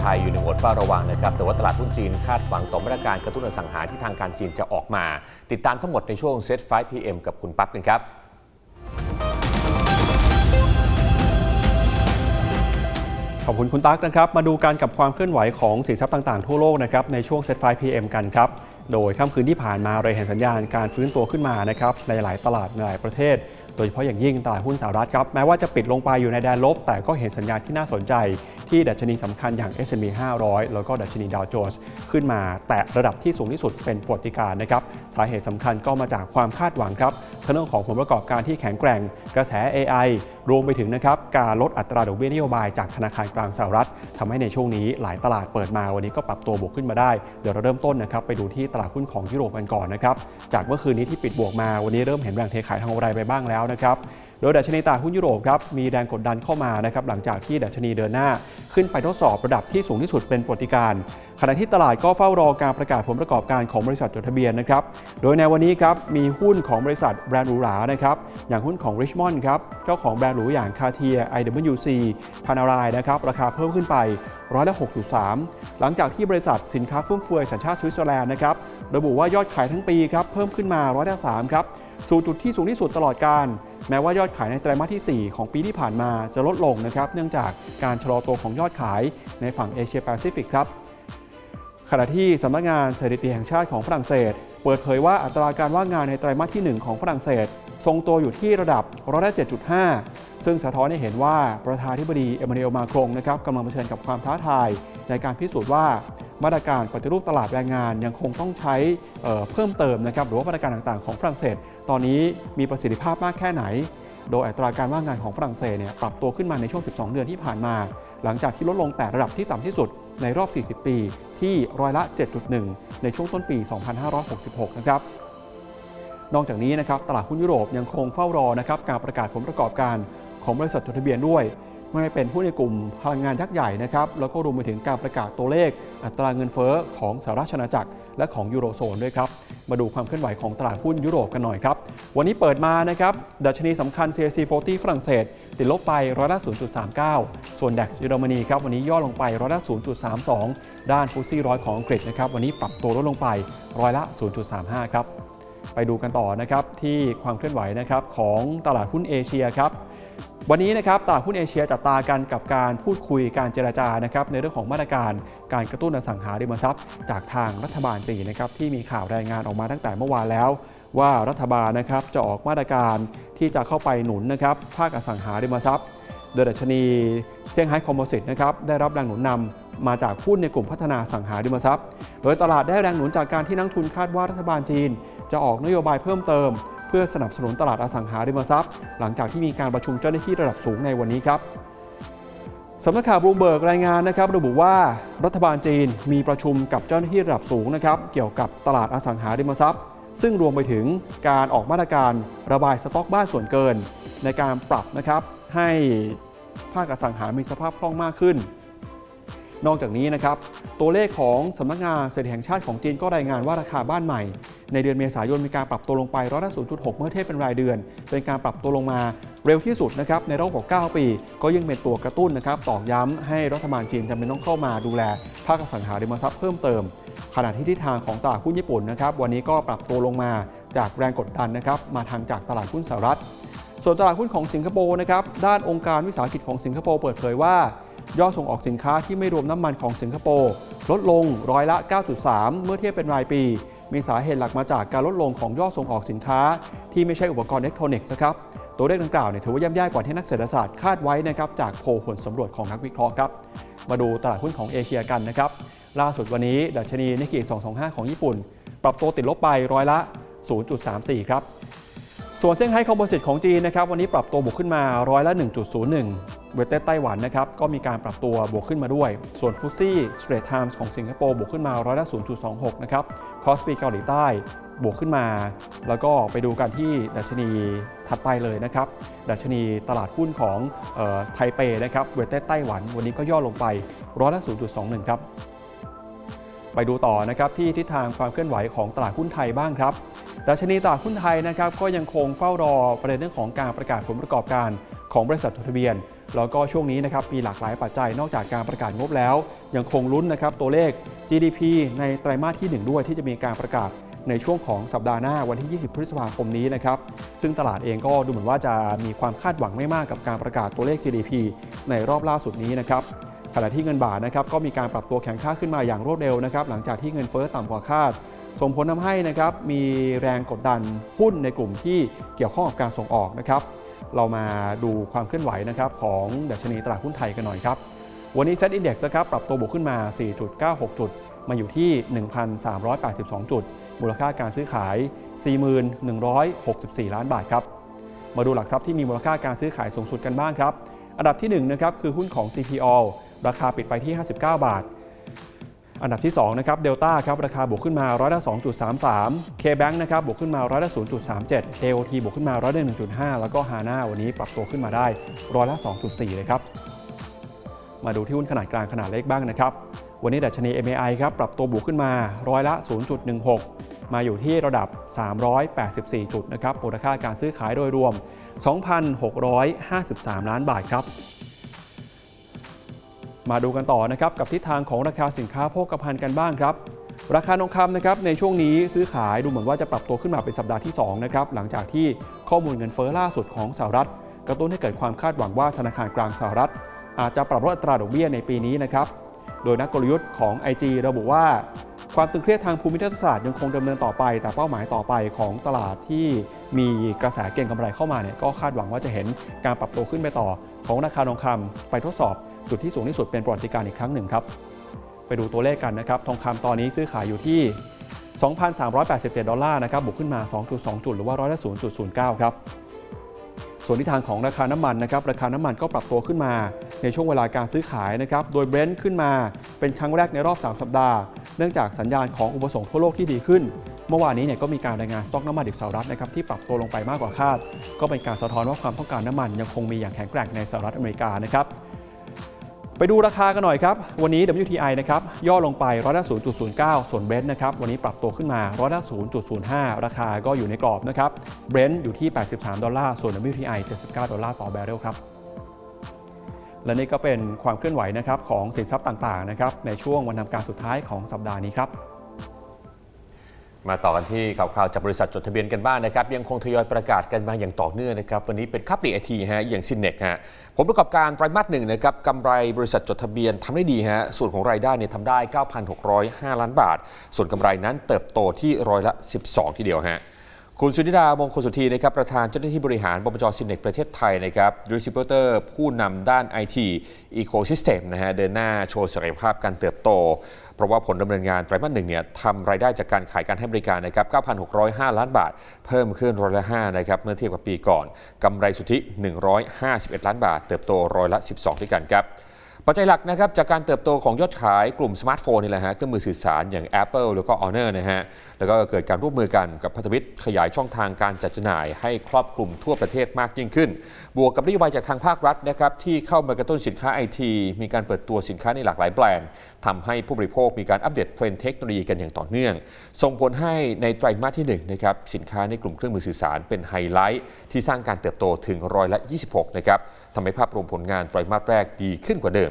ไทยอยู่ในโหมดเฝ้าระวังนะครับ แต่ว่าตลาดหุ้นจีนคาดหวังต่อมาตรการกระตุ้นอสังหาที่ทางการจีนจะออกมา ติดตามทั้งหมดในช่วง Set 5 PM กับคุณปั๊บกันครับขอบคุณคุณตั๊กนะครับ มาดูการกับความเคลื่อนไหวของสินทรัพย์ต่างๆ ทั่วโลกนะครับในช่วง Set 5 PM กันครับ โดยค่ำคืนที่ผ่านมาเราเห็นสัญญาณการฟื้นตัวขึ้นมานะครับในหลายตลาดในหลายประเทศ โดยเฉพาะอย่างยิ่งตลาดหุ้นสหรัฐครับแม้ว่าจะปิดลงไปอยู่ในแดนลบ แต่ก็เห็นสัญญาณที่น่าสนใจ ที่ดัชนีสำคัญอย่าง S&P 500 แล้วก็ดัชนีดาวโจนส์ขึ้นมา แตะระดับที่สูงที่สุดเป็นประวัติการณ์นะครับสาเหตุสำคัญก็มาจากความคาดหวังครับ ทั้งเรื่องของผลประกอบการที่แข็งแกร่ง กระแส AI รวมไปถึงนะครับการลดอัตราดอกเบี้ยนโยบายจากธนาคารกลางสหรัฐทำให้ในช่วงนี้หลายตลาดเปิดมาวันนี้ก็ปรับตัวบวกขึ้นมาได้ เดี๋ยวเราเริ่มต้นนะครับไปดูที่ตลาดหุ้นของยุโรปกันก่อนนะครับจากเมื่อคืนนี้ที่ปิดบวกมาวันนี้เริ่มเห็นแรงเทขายทางอะไรไปบ้างแล้วนะครับ โดยดัชนีตลาดหุ้นยุโรปครับมีแรงกดดันเข้ามานะครับหลังจากที่ดัชนีเดินหน้า ขึ้นไปทดสอบระดับที่สูงที่สุดเป็นประวัติการขณะที่ตลาดก็เฝ้ารอการประกาศผลประกอบการของบริษัทจดทะเบียนนะครับ โดยในวันนี้ครับมีหุ้นของบริษัทแบรนด์หรูหรานะครับอย่างหุ้นของ Richmond ครับเจ้าของแบรนด์หรูอย่าง Cartier IWC พานารายนะครับราคาเพิ่มขึ้นไปร้อยละ6.3 หลังจากที่บริษัทสินค้าฟุ่มเฟือยสัญชาติสวิตเซอร์แลนด์นะครับระบุว่ายอดขายทั้งปีครับเพิ่มขึ้นมาร้อยละ3ครับสู่จุดที่สูงที่สุดตลอดการ แม้ว่ายอดขายในไตรมาสที่ 4 ของปีที่ผ่านมาจะลดลงนะครับเนื่องจากการชะลอตัวของยอดขายในฝั่งเอเชียแปซิฟิกครับขณะที่สำนักงานสถิติแห่งชาติของฝรั่งเศส เปิดเผยว่าอัตราการว่างงานในไตรมาสที่ 1 ของฝรั่งเศส ทรงตัวอยู่ที่ระดับร้อยละ7.5 ซึ่งสะท้อนให้เห็นว่าประธานาธิบดีเอมานูเอลมาครงนะครับกำลังเผชิญกับความท้าทายในการพิสูจน์ว่า มาตรการปฏิรูปตลาดแรงงานยังคงต้องใช้เพิ่มเติมนะครับหรือว่ามาตรการต่างๆของฝรั่งเศส ตอนนี้มีประสิทธิภาพมากแค่ไหน โดยอัตราการว่างงานของฝรั่งเศสเนี่ยปรับตัวขึ้นมาในช่วง 12 เดือนที่ผ่านมา หลังจากที่ลดลงแต่ระดับที่ต่ำที่สุดในรอบ 40 ปี ที่ร้อยละ 7.1 ในช่วงต้นปี 2566 นะครับนอกจากนี้นะครับตลาดหุ้นยุโรปยังคงเฝ้ารอนะครับการประกาศผลประกอบการของบริษัทจดทะเบียนด้วย ไม่ว่าเป็นหุ้ในกลุ่มพลังงานยักษ์ใหญ่นะครับแล้วก็รวมไปถึงการประกาศตัวเลข อัตราเงินเฟ้อของสหราชอาณาจักร และของยูโรโซนด้วยครับมาดูความเคลื่อนไหวของตลาดหุ้นยุโรปกันหน่อยครับ วันนี้เปิดมานะครับดัชนีสำคัญ CAC 40 ฝรั่งเศส ติดลบไปร้อยละ 0.39 ส่วน DAX เยอรมนีครับวันนี้ย่อลงไปร้อยละ 0.32 ด้านฟุตซี่ร้อยของอังกฤษนะครับวันนี้ปรับตัวลดลงไปร้อยละ 0.35 ครับไปดูกันต่อนะครับที่ความเคลื่อนไหวนะครับของตลาดหุ้นเอเชียครับ วันนี้นะครับตลาดหุ้นเอเชียจับตากันกับการพูดคุยการเจราจานะครับในเรื่องของมาตรการการกระตุ้นอสังหาริมทรัพย์ จากทางรัฐบาลจีนนะครับที่มีข่าวรายงานออกมาตั้งแต่เมื่อวานแล้ว ว่ารัฐบาลนะครับจะออกมาตรการที่จะเข้าไปหนุนนะครับภาคอสังหาริมทรัพย์โดยดัชนีเซี่ยงไฮ้คอมโพสิตนะครับได้รับแรงหนุนนำมาจากหุ้นในกลุ่มพัฒนาสังหาริมทรัพย์ โดยตลาดได้แรงหนุนจากการที่นักทุนคาดว่ารัฐบาลจีน จะออกนโยบายเพิ่มเติม เพื่อสนับสนุนตลาดอสังหาริมทรัพย์ หลังจากที่มีการประชุมเจ้าหน้าที่ระดับสูงในวันนี้ครับสำนักข่าวบลูเบิร์กรายงานนะครับระบุว่ารัฐบาลจีนมีประชุมกับเจ้าหน้าที่ระดับสูงนะครับเกี่ยวกับตลาดอสังหาริมทรัพย์ ซึ่งรวมไปถึงการออกมาตรการระบายสต็อกบ้านส่วนเกิน ในการปรับนะครับให้ภาคอสังหามีสภาพคล่องมากขึ้น นอกจากนี้นะครับตัวเลขของสำนักงานเศรษฐกิจแห่งชาติของจีนก็รายงานว่าราคาบ้านใหม่ ในเดือนเมษายนมีการปรับตัวลงไปร้อยละ0.6 เมื่อเทียบเป็นรายเดือน เป็นการปรับตัวลงมาเร็วที่สุดนะครับในรอบกว่า9ปี ก็ยังเป็นตัวกระตุ้นนะครับตอกย้ำให้รัฐบาลจีนจำเป็นต้องเข้ามาดูแลภาคสังหาริมทรัพย์เพิ่มเติม ขณะที่ทิศทางของตลาดหุ้นญี่ปุ่นนะครับวันนี้ก็ปรับตัวลงมาจากแรงกดดันนะครับมาทางจากตลาดหุ้นสหรัฐ ส่วนตลาดหุ้นของสิงคโปร์นะครับด้านองค์การวิสาหกิจของสิงคโปร์เปิดเผยว่า ยอดส่งออกสินค้าที่ไม่รวมน้ำมันของสิงคโปร์ลดลงร้อยละ 9.3 เมื่อเทียบเป็นรายปี มีสาเหตุหลักมาจากการลดลงของยอดส่งออกสินค้า ที่ไม่ใช่อุปกรณ์อิเล็กทรอนิกส์นะครับตัวเลขดังกล่าวเนี่ยถือว่าย่ำแย่กว่าที่นักเศรษฐศาสตร์คาดไว้นะครับจากโพลผลสำรวจของนักวิเคราะห์ครับมาดูตลาดหุ้นของเอเชียกันนะครับล่าสุดวันนี้ดัชนีนิกเกิ225 ของญี่ปุ่น ปรับตัวติดลบไปร้อยละ 0.34 ครับส่วนเซี่ยงไฮ้คอมโพสิตของจีนนะครับวันนี้ปรับตัวบวกขึ้นมาร้อยละ 1.01 เวทเต้ไต้หวันนะครับก็มีการปรับตัวบวกขึ้นมาด้วย ส่วนฟุตซี่สเตรทไทมส์ของสิงคโปร์บวกขึ้นมาร้อยละ0.26 นะครับคอสปีเกาหลีใต้บวกขึ้นมา แล้วก็ไปดูกันที่ดัชนีถัดไปเลยนะครับ ดัชนีตลาดหุ้นของออไทเปนะครับเวทเต้ไต้หวัน วันนี้ก็ย่อลงไปร้อยละ0.21 ครับไปดูต่อนะครับที่ทิศทางความเคลื่อนไหวของตลาดหุ้นไทยบ้างครับดัชนีตลาดหุ้นไทยนะครับก็ยังคงเฝ้ารอประเด็นเรื่องของการประกาศผลประกอบการของบริษัทจดทะเบียน แล้วก็ช่วงนี้นะครับมีหลากหลายปัจจัยนอกจากการประกาศงบแล้ว ยังคงลุ้นนะครับตัวเลข GDP ในไตรมาสที่ 1 ด้วยที่จะมีการประกาศในช่วงของสัปดาห์หน้าวันที่ 20 พฤษภาคมนี้นะครับ ซึ่งตลาดเองก็ดูเหมือนว่าจะมีความคาดหวังไม่มากกับการประกาศตัวเลข GDP ในรอบล่าสุดนี้นะครับ ขณะที่เงินบาทนะครับก็มีการปรับตัวแข็งค่าขึ้นมาอย่างรวดเร็วนะครับ หลังจากที่เงินเฟ้อต่ำกว่าคาด ส่งผลทำให้นะครับมีแรงกดดันหุ้นในกลุ่มที่เกี่ยวข้องกับการส่งออกนะครับ เรามาดูความเคลื่อนไหวนะครับของดัชนีตลาดหุ้นไทยกันหน่อยครับ วันนี้ Set Index นะครับปรับตัวบวกขึ้นมา 4.96 จุด มาอยู่ที่ 1,382 จุด มูลค่าการซื้อขาย 4164 ล้านบาทครับ มาดูหลักทรัพย์ที่มีมูลค่าการซื้อขายสูงสุดกันบ้างครับ อันดับที่1นะครับคือหุ้นของ CPO ราคาปิดไปที่ 59 บาท อันดับที่2นะครับเดลต้าครับราคาบวกขึ้นมาร้อยละ2.33 K-Bank นะครับบวกขึ้นมาร้อยละ0.37 AOT บวกขึ้นมาร้อยละ1.5 แล้วก็ HANA วันนี้ปรับตัวขึ้นมาได้ร้อยละ2.4 เลยครับ มาดูที่หุ้นขนาดกลางขนาดเล็กบ้างนะครับ วันนี้ดัชนี MAI ครับปรับตัวบวกขึ้นมาร้อยละ 0.16 มาอยู่ที่ระดับ 384 จุดนะครับมูลค่าการซื้อขายโดยรวม 2,653 ล้านบาทครับ มาดูกันต่อนะครับกับทิศทางของราคาสินค้าโภคภัณฑ์กันบ้างครับ ราคาทองคำนะครับในช่วงนี้ซื้อขายดูเหมือนว่าจะปรับตัวขึ้นมาเป็นสัปดาห์ที่2นะครับหลังจากที่ข้อมูลเงินเฟ้อล่าสุดของสหรัฐ กระตุ้นให้เกิดความคาดหวังว่าธนาคารกลางสหรัฐ อาจจะปรับลดอัตราดอกเบี้ยในปีนี้นะครับโดยนักกลยุทธ์ของ IG ระบุว่า ความตึงเครียดทางภูมิรัศาสตร์ยังคงดำเนินต่อไป แต่เป้าหมายต่อไปของตลาดที่มีกระแสเก็งกำไรเข้ามาเนี่ยก็คาดหวังว่าจะเห็นการปรับตัวขึ้นไปต่อของราคาทองคำไปทดสอบ จุดที่สูงที่สุดเป็นประวัติการอีกครั้งหนึ่งครับ ไปดูตัวเลขกันนะครับ ทองคำตอนนี้ซื้อขายอยู่ที่ 2,387 ดอลลาร์นะครับ บวกขึ้นมา 2.2 จุด หรือว่าร้อยละ0.09 ครับ ส่วนที่ทางของราคาน้ำมันนะครับ ราคาน้ำมันก็ปรับตัวขึ้นมาในช่วงเวลาการซื้อขายนะครับ โดยเบรนท์ขึ้นมาเป็นครั้งแรกในรอบ 3 สัปดาห์ เนื่องจากสัญญาณของอุปสงค์ทั่วโลกที่ดีขึ้นเมื่อวานนี้เนี่ยก็มีการรายงานสต็อกน้ำมันดิบสหรัฐนะครับที่ปรับตัวลงไปมากกว่าคาด ก็เป็นการสะท้อนว่าความต้องการน้ำมันยังคงมีอย่างแข็งแกร่งในสหรัฐอเมริกานะครับ ไปดูราคากันหน่อยครับ วันนี้ WTI นะครับย่อลงไปร้อยละ0.09 ส่วนเบรนท์นะครับวันนี้ปรับตัวขึ้นมาร้อยละ0.05 ราคาก็อยู่ในกรอบนะครับเบรนท์อยู่ที่ 83 ดอลลาร์ ส่วน WTI 79 ดอลลาร์ต่อแบเรลครับ และนี่ก็เป็นความเคลื่อนไหวนะครับของสินทรัพย์ต่างๆนะครับในช่วงวันทำการสุดท้ายของสัปดาห์นี้ครับ มาต่อกันที่ข่าวๆจากบริษัทจดทะเบียนกันบ้างนะครับ ยังคงทยอยประกาศกันมาอย่างต่อเนื่องนะครับ วันนี้เป็นค่าปลีกไอทีฮะอย่างซินเนกฮะผลประกอบการไตรมาสหนึ่งนะครับกำไรบริษัทจดทะเบียนทำได้ดีฮะส่วนของรายได้เนี่ยทำได้ 9,605 ล้านบาท ส่วนกำไรนั้นเติบโตที่ร้อยละ 12 ทีเดียวฮะ คุณสุนิดามงคลสุธีนะครับประธานเจ้าหน้าที่บริหารบปจซินเนกประเทศไทยนะครับดิสติบิวเตอร์ผู้นำด้าน IT Ecosystem นะฮะเดินหน้าโชว์ศักยภาพการเติบโต เพราะว่าผลดำเนินงานไตรมาสหนึ่งเนี่ยทำรายได้จากการขายการให้บริการนะครับ 9,605 ล้านบาท เพิ่มขึ้นร้อยละ 5 นะครับ เมื่อเทียบกับปีก่อนกำไรสุทธิ 151 ล้านบาท เติบโตร้อยละ 12 ด้วยกันครับ ปัจจัยหลักนะครับจากการเติบโตของยอดขายกลุ่มสมาร์ทโฟนนี่แหละฮะเครื่องมือสื่อสารอย่าง Apple แล้วก็ Honor นะฮะแล้วก็เกิดการร่วมมือกันกับพันธมิตรขยายช่องทางการจัดจำหน่ายให้ครอบคลุมทั่วประเทศมากยิ่งขึ้น บวกกับนโยบายจากทางภาครัฐนะครับที่เข้ามากระตุ้นสินค้าไอทีมีการเปิดตัวสินค้าในหลากหลายแบรนด์ทำให้ผู้บริโภคมีการอัปเดตเทรนด์เทคโนโลยีกันอย่างต่อเนื่อง ส่งผลให้ในไตรมาสที่1นะครับสินค้าในกลุ่มเครื่องมือสื่อสารเป็นไฮไลท์ที่สร้างการเติบโตถึงร้อยละ26นะครับทำให้ภาพรวมผลงานไตรมาสแรกดีขึ้นกว่าเดิม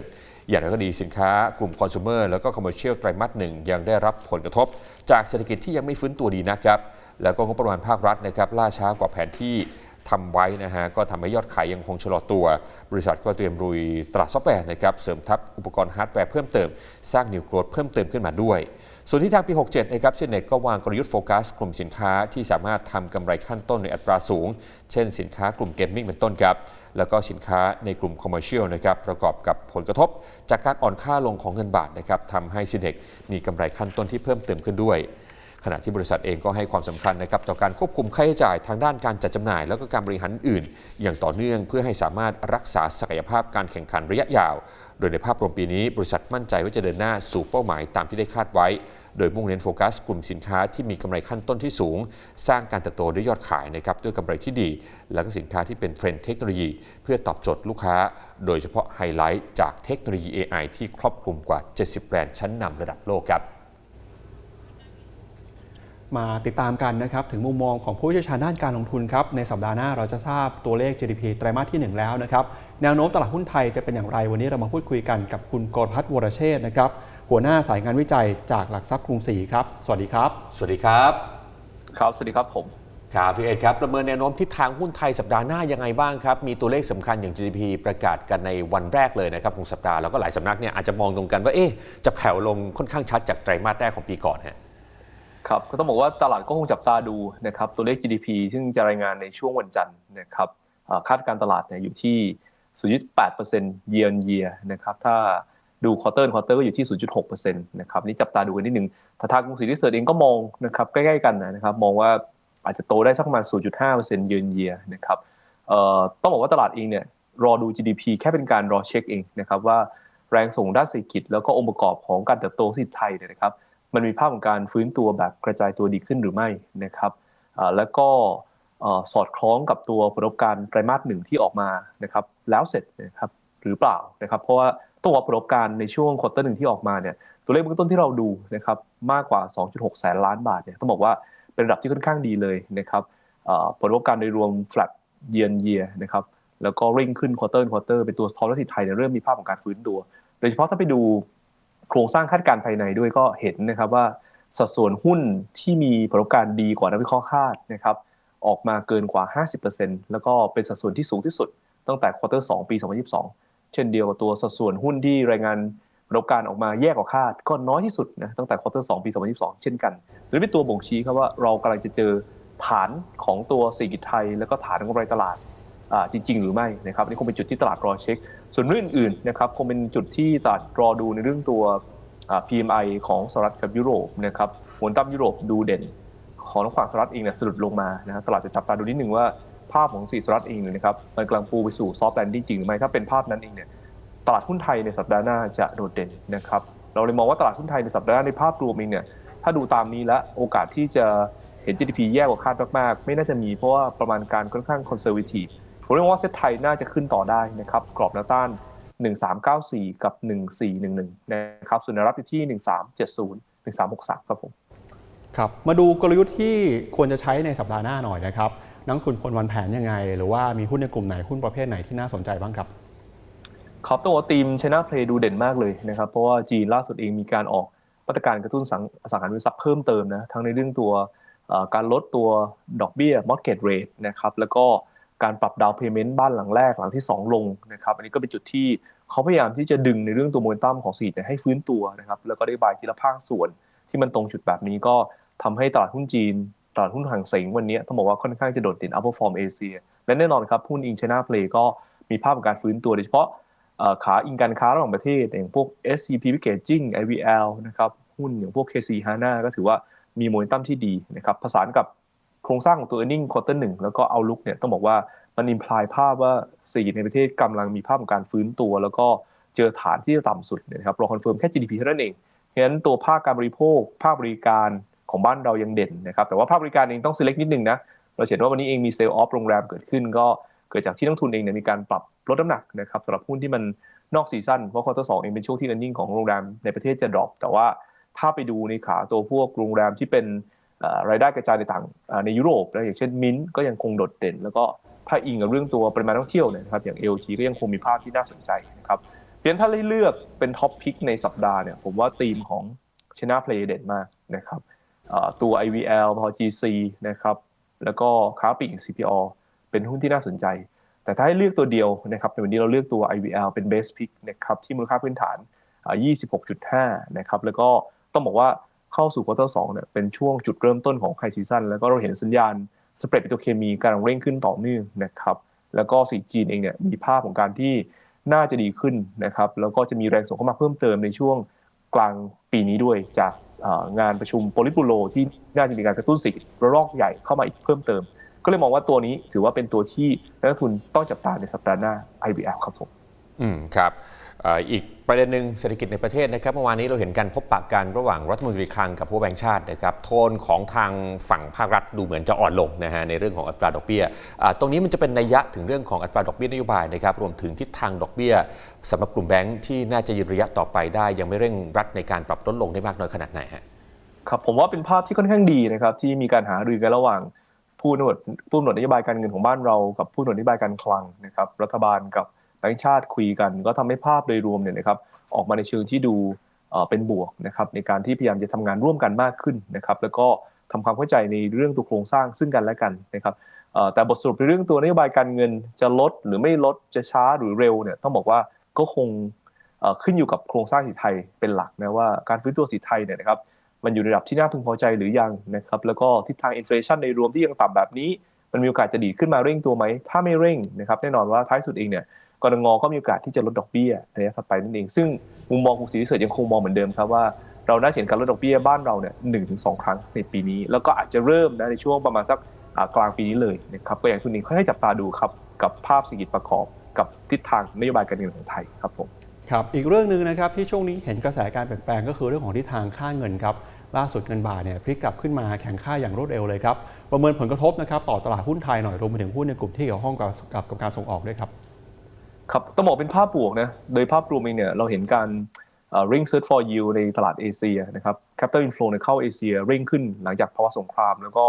อย่างไรก็ดีสินค้ากลุ่มคอน sumer แล้วก็คอมเมอร์เชียลไตรมาสหนึ่งยังได้รับผลกระทบ จากเศรษฐกิจที่ยังไม่ฟื้นตัวดีนะครับ แล้วก็งบประมาณภาครัฐนะครับล่าช้ากว่าแผนที่ ทำไว้นะฮะก็ทำให้ยอดขายยังคงชะลอตัว บริษัทก็เตรียมรุยตลาดซอฟต์แวร์นะครับเสริมทัพอุปกรณ์ฮาร์ดแวร์เพิ่มเติม สร้างนิวโกรดเพิ่มเติมขึ้นมาด้วย ส่วนที่ทางปี 67 นะครับเซนเน็กก็วางกลยุทธ์โฟกัสกลุ่มสินค้าที่สามารถทำกำไรขั้นต้นในอัตราสูง เช่นสินค้ากลุ่มเกมมิ่งเป็นต้นครับแล้วก็สินค้าในกลุ่มคอมเมอร์เชียลนะครับประกอบกับผลกระทบ จากการอ่อนค่าลงของเงินบาทนะครับทำให้ซินเนกมีกำไรขั้นต้นที่เพิ่มเติมขึ้นด้วย ขณะที่บริษัทเองก็ให้ความสำคัญนะครับต่อการควบคุมค่าใช้จ่ายทางด้านการจัดจำหน่าย แล้วก็การบริหารอื่น อย่างต่อเนื่องเพื่อให้สามารถรักษาศักยภาพการแข่งขันระยะยาว โดยในภาพรวมปีนี้ บริษัทมั่นใจว่าจะเดินหน้าสู่เป้าหมายตามที่ได้คาดไว้ โดยมุ่งเน้นโฟกัสกลุ่มสินค้าที่มีกำไรขั้นต้นที่สูง สร้างการเติบโตด้วยยอดขายนะครับด้วยกำไรที่ดี แล้วก็สินค้าที่เป็นเทรนด์เทคโนโลยี เพื่อตอบโจทย์ลูกค้า โดยเฉพาะไฮไลท์จากเทคโนโลยี AI ที่ครอบคลุมกว่า 70 แบรนด์ชั้นนำระดับโลกครับ มาติดตามกันนะครับถึงมุมมองของผู้เชี่ยวชาญด้านการลงทุนครับในสัปดาห์หน้าเราจะทราบตัวเลข GDP ไตรมาสที่ 1 แล้วนะครับแนวโน้มตลาดหุ้นไทยจะเป็นอย่างไรวันนี้เรามาพูดคุยกันกับคุณกรพัฒน์วรเชษฐ์นะครับหัวหน้าสายงานวิจัยจากหลักทรัพย์กรุงศรีครับสวัสดีครับ สวัสดีครับ ครับสวัสดีครับผมครับพี่เอ็ดครับประเมินแนวโน้มทิศทางหุ้นไทยสัปดาห์หน้ายังไงบ้างครับมีตัวเลขสำคัญอย่าง GDP ประกาศกันในวันแรกเลยนะครับของสัปดาห์แล้วก็หลายสำนักเนี่ยอาจจะมองตรงกันว่าเอ๊ะจะแผ่วลงค่อนข้างชัดจากไตรมาสแรกของปีก่อนฮะ ครับก็ต้องบอกว่าตลาดก็คงจับตาดูนะครับตัวเลข GDP ซึ่งจะรายงานในช่วงวันจันทร์นะครับคาดการตลาดเนี่ยอยู่ที่ 0.8% year on year นะครับถ้าดูควอเตอร์ควอเตอร์ก็อยู่ที่ 0.6%นะครับนี่จับตาดูกันนิดนึงทางทางกรุงศรีดิเซอร์เองก็มองนะครับใกล้ๆกันนะครับมองว่าอาจจะโตได้สักประมาณ 0.5% year on year นะครับต้องบอกว่าตลาดเองเนี่ยรอดู GDP แค่เป็นการรอเช็คเองนะครับว่าแรงส่งด้านเศรษฐกิจแล้วก็องค์ประกอบของการเติบโตของเศรษฐกิจไทยเนี่ยนะครับ มันมีภาพของการฟื้นตัวแบบกระจายตัวดีขึ้นหรือไม่นะครับแล้วก็สอดคล้องกับตัวผลประกอบการไตรมาสหนึ่งที่ออกมานะครับแล้วเสร็จนะครับหรือเปล่านะครับ เพราะว่าตัวผลประกอบการในช่วงควอเตอร์หนึ่งที่ออกมาเนี่ยตัวเลขเบื้องต้นที่เราดูนะครับมากกว่า 2.6 แสนล้านบาทเนี่ยต้องบอกว่าเป็นระดับที่ค่อนข้างดีเลยนะครับผลประกอบการโดยรวม flat year on year นะครับแล้วก็เร่งขึ้นควอเตอร์ควอเตอร์เป็นตัวสะท้อนว่าที่ไทยเริ่มมีภาพของการฟื้นตัว โดยเฉพาะถ้าไปดู โครงสร้างคาดการภายในด้วยก็เห็นนะครับว่าสัดส่วนหุ้นที่มีผลประกอบการดีกว่านักวิเคราะห์คาดนะครับออกมาเกินกว่า 50%แล้วก็เป็นสัดส่วนที่สูงที่สุด ตั้งแต่ควอเตอร์2ปี 2022 เช่นเดียวกับตัวสัดส่วนหุ้นที่รายงานผลประกอบการออกมาแย่กว่าคาด ก็น้อยที่สุดนะตั้งแต่ควอเตอร์2ปี 2022 เช่นกันหรือเป็นตัวบ่งชี้ครับว่าเรากำลังจะเจอฐานของตัวเศรษฐกิจไทย แล้วก็ฐานของกำไรตลาดจริง ๆ หรือไม่นะครับอันนี่คงเป็นจุดที่ตลาดรอเช็ค ส่วนเรื่องอื่นๆนะครับคงเป็นจุดที่ตลาดรอดูในเรื่องตัว PMI ของสหรัฐกับยุโรปนะครับมวลตั้มยุโรปดูเด่น ของฝั่งสหรัฐเองเนี่ยสะดุดลงมานะครับตลาดจะจับตาดูนิดนึงว่าภาพของสีสหรัฐเองเนี่ยนะครับมันกำลังปูไปสู่ซอฟต์แลนดิ้งจริงหรือไม่ถ้าเป็นภาพนั้นเองเนี่ยตลาดหุ้นไทยในสัปดาห์หน้าจะโดดเด่นนะครับเราเลยมองว่าตลาดหุ้นไทยในสัปดาห์หน้าในภาพรวมเองเนี่ยถ้าดูตามนี้แล้วโอกาสที่จะเห็น GDP แย่กว่าคาดมากๆ ไม่น่าจะมีเพราะว่าประมาณการค่อนข้างคอนเซอร์วทีฟ ผมเรียกว่าเซ็ตไทยน่าจะขึ้นต่อได้นะครับกรอบแนวต้าน 1394 กับ 1411 นะครับส่วนแนวรับอยู่ที่ 1370 1363 ครับผมครับมาดูกลยุทธ์ที่ควรจะใช้ในสัปดาห์หน้าหน่อยนะครับนักลงทุนควรวางแผนยังไง หรือว่ามีหุ้นในกลุ่มไหนหุ้นประเภทไหนที่น่าสนใจบ้างครับครับต้องบอกว่าทีม China Play ดูเด่นมากเลยนะครับเพราะว่าจีนล่าสุดเองมีการออกมาตรการกระตุ้นสังอสังหาริมทรัพย์เพิ่มเติมนะทั้งในเรื่องตัวเอ่อการลดตัวดอกเบี้ย mortgage rate นะครับแล้วก็ การปรับดาวเพย์เมนต์บ้านหลังแรกหลังที่ 2 ลงนะครับอันนี้ก็เป็นจุดที่เขาพยายามที่จะดึงในเรื่องตัวโมเมนตัมของเศรษฐกิจเนี่ยให้ฟื้นตัวนะครับแล้วก็ได้บายทีละภาคส่วนที่มันตรงจุดแบบนี้ก็ทำให้ตลาดหุ้นจีน ตลาดหุ้นห่างเสงวันนี้ต้องบอกว่าค่อนข้างจะโดดเด่น upper form เอเชียและแน่นอนครับหุ้นอิง China Play ก็มีภาพของการฟื้นตัวโดยเฉพาะขาอิงการค้าระหว่างประเทศอย่างพวก SCP Packaging IVL นะครับหุ้นอย่างพวก KC HANA ก็ถือว่ามีโมเมนตัมที่ดีนะครับผสานกับ โครงสร้างของตัว earning quarter หนึ่งแล้วก็ outlook เนี่ยต้องบอกว่ามันอิมพลายภาพว่าเศรษฐกิจในประเทศกำลังมีภาพของการฟื้นตัว แล้วก็เจอฐานที่ต่ำสุดนะครับรอคอนเฟิร์มแค่ GDP เท่านั้นเองเพราะฉะนั้นตัวภาคการบริโภค ภาคบริการของบ้านเรายังเด่นนะครับแต่ว่าภาคบริการเองต้อง select นิดนึงนะเราเห็นว่าวันนี้เองมี sell off โรงแรมเกิดขึ้น ก็เกิดจากที่นักทุนเองเนี่ยมีการปรับลดน้ำหนักนะครับสำหรับหุ้นที่มันนอกซีซั่นเพราะควอเตอร์สองเองเป็นช่วงที่ e a r n i n g ของโรงแรมในประเทศจะดรอปแต่ว่าถ้าไปดูในขาตัวพวกโรงแรมที่เป็น รายได้กระจายในต่างในยุโรปนะอย่างเช่นมินก็ยังคงโดดเด่น แล้วก็ถ้าอิงกับเรื่องตัวปริมาณท่องเที่ยวเนี่ยนะครับอย่าง LT ก็ยังคงมีภาพที่น่าสนใจนะครับเพียงถ้าได้เลือกเป็นท็อปพิกในสัปดาห์เนี่ยผมว่าธีมของ China Play เด่นมากนะครับเอ่อตัว IVL พอ GC นะครับแล้วก็ค้าปลีก CPO เป็นหุ้นที่น่าสนใจ แต่ถ้าให้เลือกตัวเดียวนะครับในวันนี้เราเลือกตัว IVL เป็น base pick นะครับที่มูลค่าพื้นฐาน 26.5 นะครับแล้วก็ต้องบอกว่า เข้าสู่ควอเตอร์2เนี่ยเป็นช่วงจุดเริ่มต้นของไฮซีซันแล้วก็เราเห็นสัญญาณสเปรดปิโตรเคมีกำลังเร่งขึ้นต่อเนื่องนะครับแล้วก็สีจีนเองเนี่ยมีภาพของการที่น่าจะดีขึ้นนะครับแล้วก็จะมีแรงส่งเข้ามาเพิ่มเติมในช่วงกลางปีนี้ด้วยจากงานประชุมโพลิบูโรที่น่าจะมีการกระตุ้นเศรษฐกิจระลอกใหญ่เข้ามาอีกเพิ่มเติม ก็เลยมองว่าตัวนี้ถือว่าเป็นตัวที่นักทุนต้องจับตาในสัปดาห์หน้า IBL ครับผม อืมครับอีกประเด็นหนึ่งเศรษฐกิจในประเทศนะครับเมื่อวานนี้เราเห็นการพบปะกันระหว่างรัฐมนตรีคลังกับผู้แบงค์ชาตินะครับโทนของทางฝั่งภาครัฐดูเหมือนจะอ่อนลงนะฮะในเรื่องของอัตราดอกเบี้ยตรงนี้มันจะเป็นนัยยะถึงเรื่องของอัตราดอกเบี้ยนโยบายนะครับรวมถึงทิศทางดอกเบี้ยสำหรับกลุ่มแบงค์ที่น่าจะยืนระยะต่อไปได้ ยังไม่เร่งรัดในการปรับลดลงได้มากน้อยขนาดไหนฮะครับผมว่าเป็นภาพที่ค่อนข้างดีนะครับที่มีการหารือกันระหว่างผู้กำหนดผู้กำหนดนโยบายการเงินของบ้านเรา กับผู้กำหนดนโยบายการคลังนะครับรัฐบาลกับ แบงก์ชาติคุยกัน ก็ทำให้ภาพโดยรวมเนี่ยนะครับออกมาในเชิงที่ดูเป็นบวกนะครับในการที่พยายามจะทำงานร่วมกันมากขึ้นนะครับแล้วก็ทำความเข้าใจในเรื่องตัวโครงสร้างซึ่งกันและกันนะครับแต่บทสรุปในเรื่องตัวนโยบายการเงินจะลดหรือไม่ลดจะช้าหรือเร็วเนี่ยต้องบอกว่าก็คงขึ้นอยู่กับโครงสร้างสีไทยเป็นหลักนะว่าการฟื้นตัวสีไทยเนี่ยนะครับมันอยู่ในระดับที่น่าพึงพอใจหรือยังนะครับแล้วก็ทิศทางอินฟลชันในรวมที่ยังต่ำแบบนี้ มันมีโอกาสจะดีขึ้นมาเร่งตัวไหมถ้าไม่เร่งนะครับแน่นอนว่าท้ายสุดเองเนี่ย กรงก็มีโอกาสที่จะลดดอกเบี้ยระยะถัดไปนั่นเอง ซึ่งมุมมองของสีเสิร์ชยังคงมองเหมือนเดิมครับว่าเราน่าเห็นการลดดอกเบี้ยบ้านเราเนี่ยหนึ่งถึงสองครั้งในปีนี้ แล้วก็อาจจะเริ่มนะในช่วงประมาณสักกลางปีนี้เลยนะครับก็อย่างทุนนี้ค่อยๆจับตาดูครับกับภาพเศรษฐกิจประกอบกับทิศทางนโยบายการเงินของไทยครับผมครับอีกเรื่องหนึ่งนะครับที่ช่วงนี้เห็นกระแสการเปลี่ยนแปลงก็คือเรื่องของทิศทางค่าเงินครับล่าสุดเงินบาทเนี่ยพลิกกลับขึ้นมาแข็งค่าอย่างรวดเร็วเลยครับประเมินผลกระทบนะครับต่อตลาดหุ้นไทยหน่อยรวมไปถึงหุ้นในกลุ่มที่เกี่ยวข้องกับกับการส่งออกด้วยครับ ครับต้องบอกเป็นภาพบวกนะโดยภาพรวมเองเนี่ยเราเห็นการเอ่อ ring search for yield ในตลาดเอเชียนะครับ capital inflow เนี่ยเข้าเอเชียเร่งขึ้นหลังจากภาวะสงคราม แล้วก็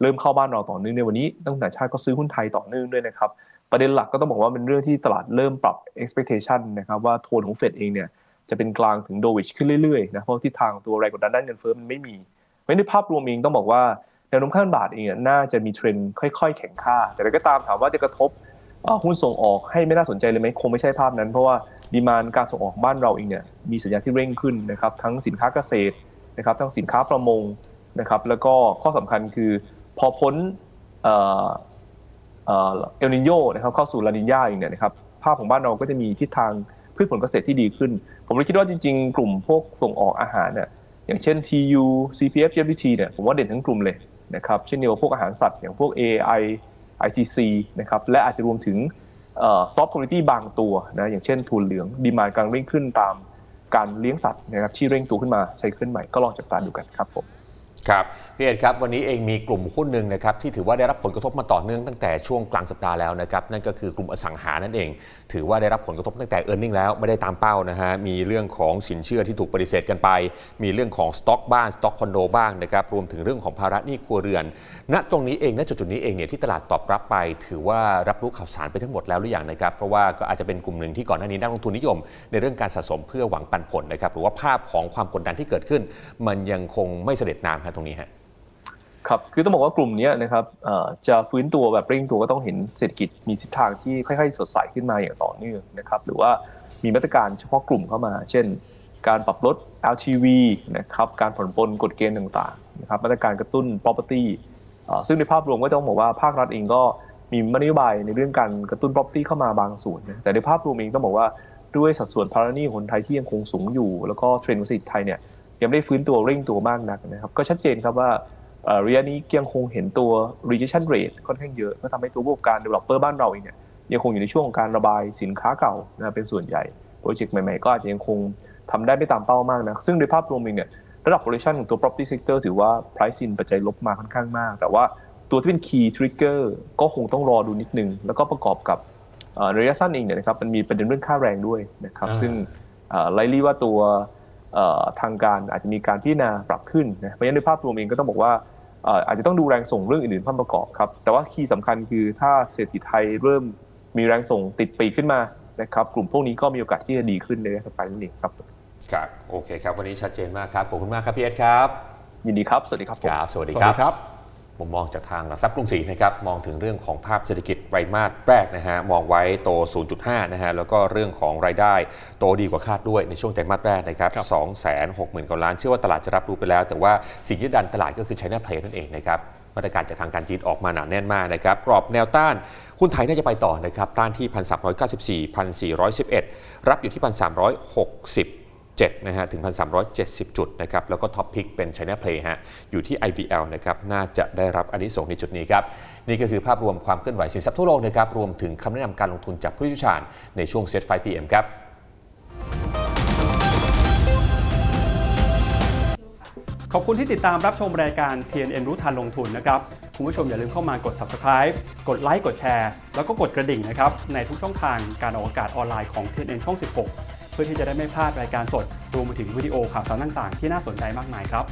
เริ่มเข้าบ้านเราต่อเนื่องในวันนี้ตั้งแต่ชาติก็ซื้อหุ้นไทยต่อเนื่องด้วยนะครับ ประเด็นหลักก็ต้องบอกว่าเป็นเรื่องที่ตลาดเริ่มปรับ expectation นะครับว่าโทนของเฟดเองเนี่ยจะเป็นกลางถึง dovish ขึ้นเรื่อยๆนะเพราะทิศทางตัวแรงกดดันด้านเงินเฟ้อมันไม่มีเพราะฉะนั้นในภาพรวมเองต้องบอกว่าแนวโน้มค่าเงินบาทเองน่าจะมีเทรนด์ค่อย ๆ แข็งค่า แต่ก็ตามถามว่าจะกระทบ หุ้นส่งออกให้ไม่น่าสนใจเลยไหมคงไม่ใช่ภาพนั้น เพราะว่าดีมานการส่งออกบ้านเราเองเนี่ยมีสัญญาณที่เร่งขึ้นนะครับทั้งสินค้าเกษตรนะครับทั้งสินค้าประมงนะครับแล้วก็ข้อสำคัญคือพอพ้นเอลนิโยนะครับเข้าสู่ลานิญาเองเนี่ยนะครับภาพของบ้านเราก็จะมีทิศทางพืชผลเกษตรที่ดีขึ้น ผมเลยคิดว่าจริง ๆ กลุ่มพวกส่งออกอาหารเนี่ยอย่างเช่น TU CPF JBT เนี่ยผมว่าเด่นทั้งกลุ่มเลยนะครับเช่นเดียวกับพวกอาหารสัตว์อย่างพวก AI ITC นะครับและอาจจะรวมถึงซอฟต์คอมมิตี้บางตัวนะอย่างเช่นทุนเหลืองดีมานการเร่งขึ้นตามการเลี้ยงสัตว์นะครับที่เร่งตัวขึ้นมาไซเคิลใหม่ก็ลองจับตาดูกันครับผม ครับพี่เอ็ดครับวันนี้เองมีกลุ่มหุ้นหนึ่งนะครับที่ถือว่าได้รับผลกระทบมาต่อเนื่องตั้งแต่ช่วงกลางสัปดาห์แล้วนะครับนั่นก็คือกลุ่มอสังหานั่นเอง ถือว่าได้รับผลกระทบตั้งแต่เอ r n i n g แล้วไม่ได้ตามเป้านะฮะมีเรื่องของสินเชื่อที่ถูกปฏิเสธกันไป มีเรื่องของสต็อกบ้านสต็อกคอนโดบ้างนะครับรวมถึงเรื่องของภาระหนี้ครัวเรือน ณตรงนี้เองณจุดจุดนี้เองเนี่ยที่ตลาดตอบรับไป ถือว่ารับรู้ข่าวสารไปทั้งหมดแล้วหรือยังนะครับเพราะว่าก็อาจจะเป็นกลุ่มหนึ่งที่ก่อนหน้านี้นักลงทุนนิยม ในเรื่องการสะสมเพื่อหวังปันผลนะครับหรือว่าภาพของความกดดันที่เกิดขึ้น มันยังคงไม่เสด็จน้ำฮะตรงนี้ฮะครับคือต้องบอกว่ากลุ่มนี้นะครับจะฟื้นตัวแบบเร่งตัวก็ต้องเห็นเศรษฐกิจมีทิศทางที่ค่อยๆ สดใสขึ้นมาอย่างต่อเนื่องนะครับหรือว่ามีมาตรการเฉพาะกลุ่มเข้ามา เช่น การปรับลด LTV นะครับการผ่อนปลนกฎเกณฑ์ต่างๆนะครับมาตรการกระตุ้น property ซึ่งในภาพรวมก็ต้องบอกว่าภาครัฐเองก็มีนโยบายในเรื่องการกระตุ้น property เข้ามาบางส่วนนะแต่ในภาพรวมเองต้องบอกว่าด้วยสัดส่วนภาระหนี้คนไทยที่ยังคงสูงอยู่ แล้วก็เทรนด์เศรษฐกิจไทยเนี่ย ยังไม่ได้ฟื้นตัวเร่งตัวมากนักนะครับ ก็ชัดเจนครับว่าเอ่อระยะนี้ยังคงเห็นตัว rejection rate ค่อนข้างเยอะ ก็ทำให้ตัวผู้ประกอบการ developer บ้านเราเองเนี่ยยังคงอยู่ในช่วงของการระบายสินค้าเก่านะเป็นส่วนใหญ่โปรเจกต์ใหม่ๆ ก็อาจจะยังคงทำได้ไม่ตามเป้ามากนะซึ่งโดยภาพรวมเองเนี่ยระดับ valuation ของตัว property sector ถือว่า price in ปัจจัยลบมาค่อนข้างมาก แต่ว่าตัวที่เป็น key trigger ก็คงต้องรอดูนิดนึง แล้วก็ประกอบกับเอ่อระยะสั้นเองเนี่ยนะครับมันมีประเด็นเรื่องค่าแรงด้วยนะครับอ่าซึ่งไลลี่ว่าตัวเอ่อ ทางการอาจจะมีการพิจารณาปรับขึ้นนะเพราะฉะนั้นในภาพรวมเองก็ต้องบอกว่าเอ่ออาจจะต้องดูแรงส่งเรื่องอื่นๆเข้ามาประกอบครับ แต่ว่าคีย์สำคัญคือถ้าเศรษฐกิจไทยเริ่มมีแรงส่งติดปีกขึ้นมานะครับ กลุ่มพวกนี้ก็มีโอกาสที่จะดีขึ้นในระยะต่อไปนั่นเองครับครับโอเคครับ วันนี้ชัดเจนมากครับขอบคุณมากครับพี่เอ็ดครับ ยินดีครับ สวัสดีครับผมครับ สวัสดีสวัสครัดีบครับ มุมมองจากทางหลักทรัพย์กรุงศรีนะครับมองถึงเรื่องของภาพเศรษฐกิจไตรมาสแรกนะฮะมองไว้โต 0.5 นะฮะแล้วก็เรื่องของรายได้โตดีกว่าคาดด้วยในช่วงไตรมาสแรกนะครับครับ260,000กว่าล้าน เชื่อว่าตลาดจะรับรู้ไปแล้ว แต่ว่าสิ่งที่ดันตลาดก็คือ China Play นั่นเองนะครับมาตรการจากทางการจีนออกมาหนาแน่นมากนะครับกรอบแนวต้านหุ้นไทยน่าจะไปต่อนะครับต้านที่ 1,394 1,411 รับอยู่ที่ 1,360 7นะฮะถึง 1,370 จุดนะครับแล้วก็ท็อปพิกเป็น China Play ฮะอยู่ที่ IVL นะครับน่าจะได้รับอันนี้ส่งในจุดนี้ครับนี่ก็คือภาพรวมความเคลื่อนไหวสินทรัพย์ทั่วโลกนะครับรวมถึงคำแนะนำการลงทุนจากผู้เชี่ยวชาญในช่วง Set 5 PM ครับขอบคุณที่ติดตามรับชมรายการ TNN รู้ทันลงทุนนะครับ คุณผู้ชมอย่าลืมเข้ามากด subscribe กดไลค์กดแชร์ แล้วก็กดกระดิ่งนะครับ ในทุกช่องทางการออกอากาศออนไลน์ของ TNN ช่อง 16 พื่อที่จะได้ไม่พลาดรายการสดรวมไปถึงวิดีโอข่าวสารต่างๆ ที่น่าสนใจมากมายครับ